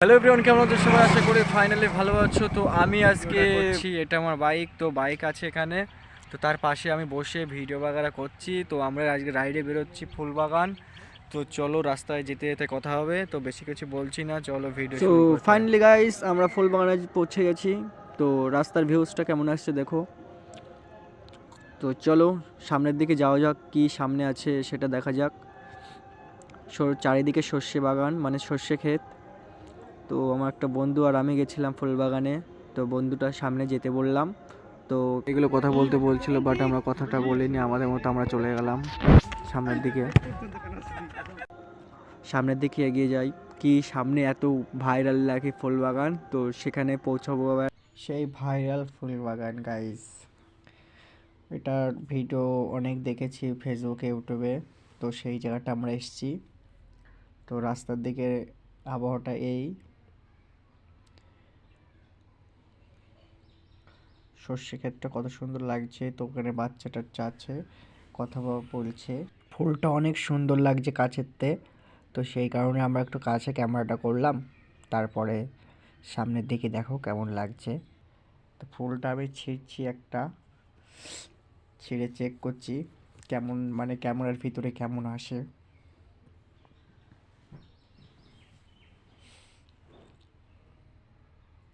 Hello everyone কেমন আছো সবাই? আশা করি ফাইনালি ভালো আছো। তো আমি আজকে করছি। এটা আমার বাইক তো বাইক আছে এখানে। তো তার পাশে আমি বসে ভিডিও বাগারা করছি। তো আমরা আজকে রাইডে বেরোচ্ছি ফুলবাগান। তো চলো রাস্তায় যেতে যেতে কথা হবে। তো বেশি কিছু বলছি না চলো ভিডিও তো ফাইনালি গাইস আমরা ফুলবাগানে পৌঁছে গেছি। তো রাস্তার ভিউজটা কেমন আসছে দেখো। তো চলো সামনের দিকে যাওয়া যাক কি সামনে আছে সেটা দেখা যাক। সর- চারিদিকে সর্ষে বাগান মানে সর্ষে ক্ষেত। তো আমার একটা বন্ধু আর আমি গেছিলাম ফুলবাগানে। তো বন্ধুটার সামনে যেতে বললাম। তো এগুলো কথা বলতে বলছিল বাট আমরা কথাটা বলিনি, আমাদের মতো আমরা চলে গেলাম সামনের দিকে। সামনের দিকে এগিয়ে যাই। কি সামনে এত ভাইরাল লাগে ফুলবাগান? তো সেখানে পৌঁছাবো আবার। সেই ভাইরাল ফুলবাগান গাইস এটার ভিডিও অনেক দেখেছি ফেসবুকে ইউটিউবে তো সেই জায়গাটা আমরা এসেছি। তো রাস্তার দিকে আবহাওয়াটা এই। সর্ষে ক্ষেতটা কত সুন্দর লাগছে, তো ওখানে বাচ্চা টাচ্চা আছে কথা বলা বলছে। ফুলটা অনেক সুন্দর লাগছে কাছেরতে, তো সেই কারণে আমরা একটু কাছে ক্যামেরাটা করলাম, তারপরে সামনের দিকে দেখো কেমন লাগছে। তো ফুলটা আমি ছিঁড়ছি একটা, ছিঁড়ে চেক করছি, কেমন মানে ক্যামেরার ভিতরে কেমন আসে।